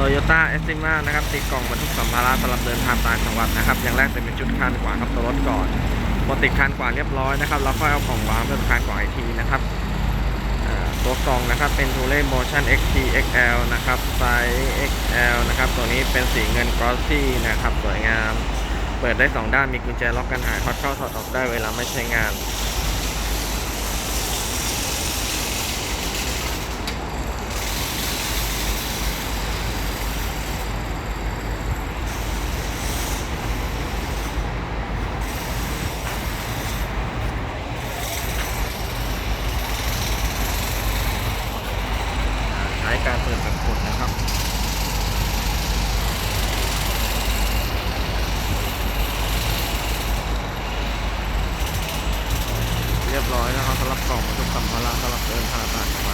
โตโยต้าเอสติมานะครับติดกล่องบรรทุกสัมภาระสำหรับเดินทางต่างจังหวัดนะครับ อย่างแรกจะเป็นจุดคานขวาครับตัวรถก่อนพอติดคานขวาเรียบร้อยนะครับเราค่อยเอากล่องวางเพื่อคานขวาอีกทีนะครับตัวกล่องนะครับเป็น t u l e Motion XT XL นะครับไซส์ XL นะครับตัวนี้เป็นสีเงินกรอสซี่นะครับสวยงาม เปิดได้สองด้านมีกุญแจล็อกกันหายถอดเข้าถอดออกได้เวลาไม่ใช้งาน ใช้ การเปิดแบบกดนะครับเรียบร้อยนะครับสำหรับกล่องบรรทุกสัมภาระสำหรับเดินทางต่าง